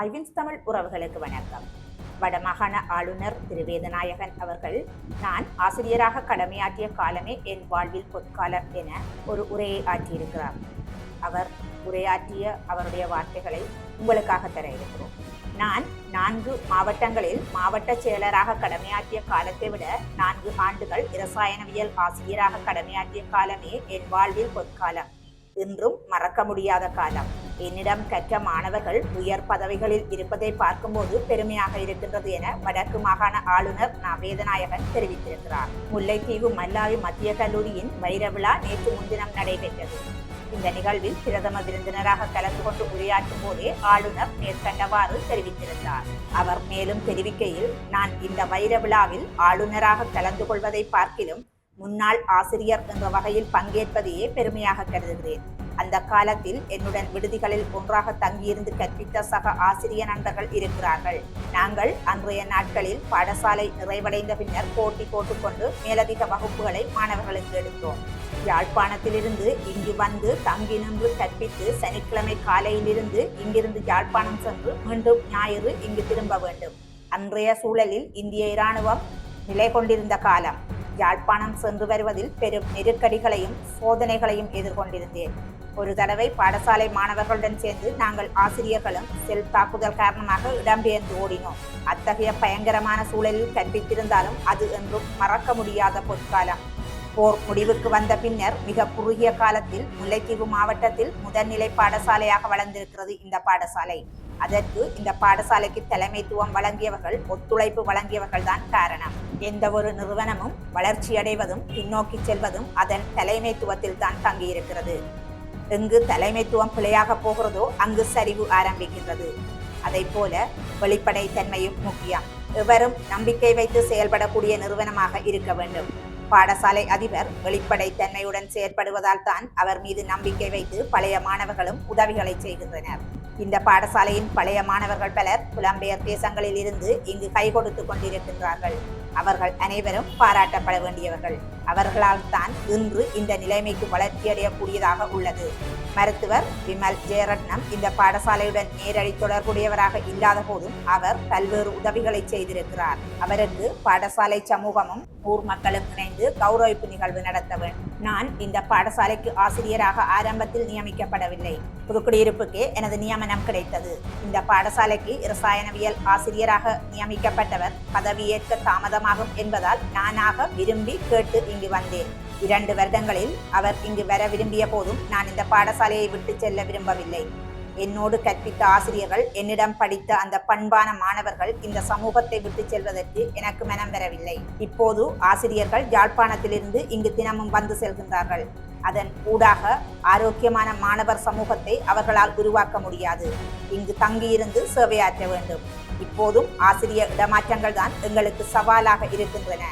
ஐவின்ஸ் தமிழ் உறவுகளுக்கு வணக்கம். வடமாகாண ஆளுநர் திரு. வேதநாயகன் அவர்கள் நான் ஆசிரியராக கடமையாற்றிய காலமே என் வாழ்வில் பொற்காலம் என ஒரு உரையை ஆற்றியிருக்கிறார். அவர் உரையாற்றிய அவருடைய வார்த்தைகளை உங்களுக்காக தர இருக்கிறோம். நான் நான்கு மாவட்டங்களில் மாவட்ட செயலராக கடமையாற்றிய காலத்தை விட நான்கு ஆண்டுகள் இரசாயனவியல் ஆசிரியராக கடமையாற்றிய காலமே என் வாழ்வில் பொற்காலம். இன்றும் மறக்க முடியாத காலம். என்னிடம் கற்ற மாணவர்கள் உயர் பதவிகளில் இருப்பதை பார்க்கும்போது பெருமையாக இருக்கின்றது என வடக்கு மாகாண ஆளுநர் நா வேதநாயகன் தெரிவித்திருக்கிறார். முல்லைத்தீவு மல்லாவி மத்திய கல்லூரியின் வைர விழா நேற்று முன்தினம் நடைபெற்றது. இந்த நிகழ்வில் பிரதம விருந்தினராக கலந்து கொண்டு உரையாற்றும் போதே ஆளுநர் மேற்கண்டவாறு தெரிவித்திருந்தார். அவர் மேலும் தெரிவிக்கையில் நான் இந்த வைர விழாவில் ஆளுநராக கலந்து கொள்வதை பார்க்கிலும் முன்னாள் ஆசிரியர் என்ற வகையில் பங்கேற்பதையே பெருமையாக கருதுகிறேன். அந்த காலத்தில் என்னுடன் விடுதிகளில் ஒன்றாக தங்கியிருந்து கற்பித்த சக ஆசிரிய நண்பர்கள் இருக்கிறார்கள். நாங்கள் அன்றைய நாட்களில் பாடசாலை நிறைவடைந்த பின்னர் போட்டி போட்டுக்கொண்டு மேலதிக வகுப்புகளை மாணவர்களுக்கு எடுத்தோம். யாழ்ப்பாணத்திலிருந்து இங்கு வந்து தங்கி நின்று கற்பித்து சனிக்கிழமை காலையிலிருந்து இங்கிருந்து யாழ்ப்பாணம் சென்று மீண்டும் ஞாயிறு இங்கு திரும்ப வேண்டும். அன்றைய சூழலில் இந்திய இராணுவம் நிலை கொண்டிருந்த காலம். யாழ்ப்பாணம் சென்று வருவதில் பெரும் நெருக்கடிகளையும் சோதனைகளையும் எதிர்கொண்டிருந்தேன். ஒரு தடவை பாடசாலை மாணவர்களுடன் சேர்ந்து நாங்கள் ஆசிரியர்களும் செல் தாக்குதல் காரணமாக இடம்பெயர்ந்து ஓடினோம். அத்தகைய பயங்கரமான சூழலில் கற்பித்திருந்தாலும் அது என்றும் மறக்க முடியாத பொற்காலம். போர் முடிவுக்கு வந்த பின்னர் மிக குறுகிய காலத்தில் முல்லைத்தீவு மாவட்டத்தில் முதல்நிலை பாடசாலையாக வளர்ந்திருக்கிறது இந்த பாடசாலை. அதற்கு இந்த பாடசாலைக்கு தலைமைத்துவம் வழங்கியவர்கள் ஒத்துழைப்பு வழங்கியவர்கள் தான் காரணம். எந்த ஒரு நிறுவனமும் வளர்ச்சியடைவதும் பின்னோக்கி செல்வதும் அதன் தலைமைத்துவத்தில் தான் தங்கியிருக்கிறது. எங்கு தலைமைத்துவம் பிழையாக போகிறதோ அங்கு சரிவு ஆரம்பிக்கின்றது. அதை போல வெளிப்படைத்தன்மையும் முக்கியம். எவரும் நம்பிக்கை வைத்து செயல்படக்கூடிய நிறுவனமாக இருக்க வேண்டும். பாடசாலை அதிபர் வெளிப்படைத்தன்மையுடன் செயற்படுவதால் தான் அவர் மீது நம்பிக்கை வைத்து பழைய மாணவர்களும் உதவிகளை செய்கின்றனர். இந்த பாடசாலையின் பழைய மாணவர்கள் பலர் புலம்பெயர் தேசங்களில் இருந்து இங்கு கை கொடுத்து கொண்டிருக்கின்றார்கள். அவர்கள் அனைவரும் பாராட்டப்பட வேண்டியவர்கள். அவர்களால் தான் இன்று இந்த நிலைமைக்கு வளர்ச்சியடையக்கூடியதாக உள்ளது. மருத்துவர் விமல் ஜெயரட்னம் இந்த பாடசாலையுடன் நேரடி தொடர்புடையவராக இல்லாத போதும் அவர் பல்வேறு உதவிகளை செய்திருக்கிறார். அவருக்கு பாடசாலை சமூகமும் ஊர் மக்களும் இணைந்து கௌரவிப்பு நிகழ்வு நடத்த வேண்டும். நான் இந்த பாடசாலைக்கு ஆசிரியராக ஆரம்பத்தில் நியமிக்கப்படவில்லை. புதுக்குடியிருப்புக்கே எனது நியமனம் கிடைத்தது. இந்த பாடசாலைக்கு இரசாயனவியல் ஆசிரியராக நியமிக்கப்பட்டவர் பதவியேற்க தாமதமாகும் என்பதால் நானாக விரும்பி கேட்டு இங்கு வந்தேன். இரண்டு வருடங்களில் அவர் இங்கு வர விரும்பிய போதும் நான் இந்த கலையை விட்டு செல்ல விரும்பவில்லை. என்னோடு கற்பித்த ஆசிரியர்கள் என்னிடம் படித்த அந்த பண்பான மாணவர்கள் இந்த சமூகத்தை விட்டு செல்வதற்கு எனக்கு மனம் வரவில்லை. இப்போது ஆசிரியர்கள் யாழ்ப்பாணத்திலிருந்து இங்கு தினமும் வந்து செல்கின்றார்கள். அதன் ஊடாக ஆரோக்கியமான மாணவர் சமூகத்தை அவர்களால் உருவாக்க முடியாது. இங்கு தங்கியிருந்து சேவையாற்ற வேண்டும். இப்போதும் ஆசிரிய இடமாற்றங்கள் தான் எங்களுக்கு சவாலாக இருக்கின்றன.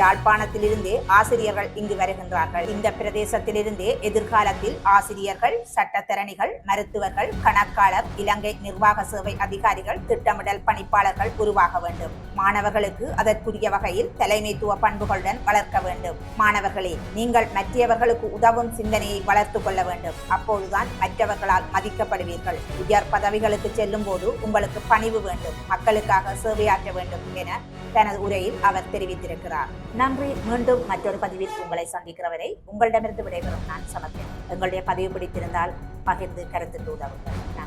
யாழ்ப்பாணத்திலிருந்தே ஆசிரியர்கள் இங்கு வருகின்றார்கள். இந்த பிரதேசத்திலிருந்தே எதிர்காலத்தில் ஆசிரியர்கள் சட்டத்தரணிகள் மருத்துவர்கள் கணக்காளர் இலங்கை நிர்வாக சேவை அதிகாரிகள் திட்டமிடல் பணிப்பாளர்கள் உருவாக வேண்டும். மாணவர்களுக்கு அதற்குரிய வகையில் தலைமைத்துவ பண்புகளுடன் வளர்க்க வேண்டும். மாணவர்களே நீங்கள் மற்றவர்களுக்கு உதவும் சிந்தனையை வளர்த்து கொள்ள வேண்டும். அப்போதுதான் மற்றவர்களால் மதிக்கப்படுவீர்கள். உயர் பதவிகளுக்கு செல்லும் போது உங்களுக்கு பணிவு வேண்டும். மக்களுக்காக சேவையாற்ற வேண்டும் என தனது உரையில் அவர் தெரிவித்திருக்கிறார். நன்றி. மீண்டும் மற்றொரு பதிவில் உங்களை சந்திக்கிறவரை உங்களிடமிருந்து விடைபெறும் நான் சமர்ப்பேன் எங்களுடைய பதிவு பிடித்திருந்தால் பகிர்ந்து கருத்து உதவுங்கள்